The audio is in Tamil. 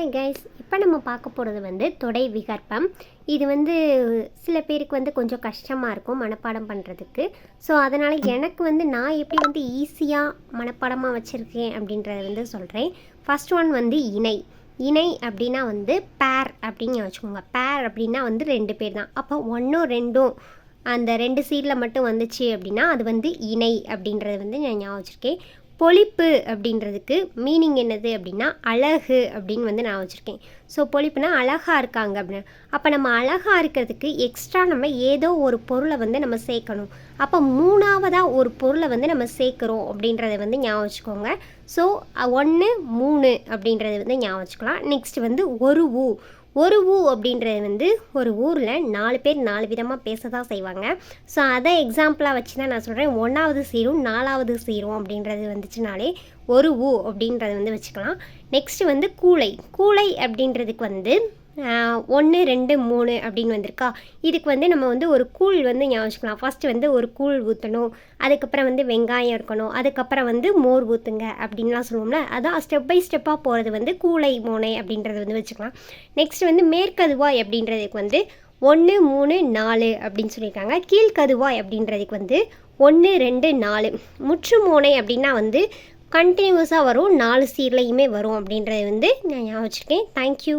ஹாய் கைஸ் இப்போ நம்ம பார்க்க போகிறது வந்து தொடை விகற்பம். இது வந்து சில பேருக்கு வந்து கொஞ்சம் கஷ்டமாக இருக்கும் மனப்பாடம் பண்ணுறதுக்கு ஸோ அதனால் எனக்கு வந்து நான் எப்படி வந்து ஈஸியாக மனப்பாடமாக வச்சுருக்கேன் அப்படின்றத வந்து சொல்கிறேன் ஃபஸ்ட் ஒன் வந்து இணை. இணை அப்படின்னா வந்து பேர் அப்படின்னு வச்சுக்கோங்க. பேர் அப்படின்னா வந்து ரெண்டு பேர் தான். அப்போ ஒன்றும் ரெண்டும் அந்த ரெண்டு சீடில் மட்டும் வந்துச்சு அப்படின்னா அது வந்து இணை அப்படின்றது வந்து நான் ஞாபகம் வச்சுருக்கேன். பொழிப்பு அப்படின்றதுக்கு மீனிங் என்னது அப்படின்னா அழகு அப்படின்னு வந்து நான் வச்சுருக்கேன். ஸோ பொழிப்புனா அழகாக இருக்காங்க அப்படின்னு. அப்போ நம்ம அழகாக இருக்கிறதுக்கு எக்ஸ்ட்ரா நம்ம ஏதோ ஒரு பொருளை வந்து நம்ம சேர்க்கணும். அப்போ மூணாவதாக ஒரு பொருளை வந்து நம்ம சேர்க்குறோம் அப்படின்றத வந்து ஞாபகம் வச்சுக்கோங்க. ஸோ ஒன்று மூணு அப்படின்றத வந்து ஞாபகம் வச்சுக்கலாம். நெக்ஸ்ட் வந்து ஒரு ஊ. ஒரு ஊ அப்படின்றது வந்து ஒரு ஊரில் நாலு பேர் நாலு விதமாக பேச தான் செய்வாங்க. ஸோ அதை எக்ஸாம்பிளாக வச்சு தான் நான் சொல்கிறேன் ஒன்றாவது சீரும் நாலாவது சீரும் அப்படின்றது வந்துச்சுனாலே ஒரு ஊ அப்படின்றத வந்து வச்சுக்கலாம். நெக்ஸ்ட்டு வந்து கூளை கூளை அப்படின்றதுக்கு வந்து ஒன்று ரெண்டு மூணு அப்படின்னு வந்திருக்கா. இதுக்கு வந்து நம்ம வந்து ஒரு கூழ் வந்து ஞாபகம் ஃபஸ்ட்டு வந்து ஒரு கூழ் ஊற்றணும் அதுக்கப்புறம் வந்து வெங்காயம் இருக்கணும் அதுக்கப்புறம் வந்து மோர் ஊற்றுங்க அப்படின்லாம் சொல்லுவோம்ல. அதான் ஸ்டெப் பை ஸ்டெப்பாக போகிறது வந்து கூளை மோனை அப்படின்றத வந்து வச்சுக்கலாம். நெக்ஸ்ட் வந்து மேற்கதுவாய் அப்படின்றதுக்கு வந்து ஒன்று மூணு நாலு அப்படின்னு சொல்லியிருக்காங்க. கீழ்கதுவாய் அப்படின்றதுக்கு வந்து ஒன்று ரெண்டு நாலு. முற்று மோனை அப்படின்னா வந்து கண்டினியூஸாக வரும். நாலு சீர்லையுமே வரும் அப்படின்றது வந்து நான் ஞாபகம் வச்சுருக்கேன். தேங்க்யூ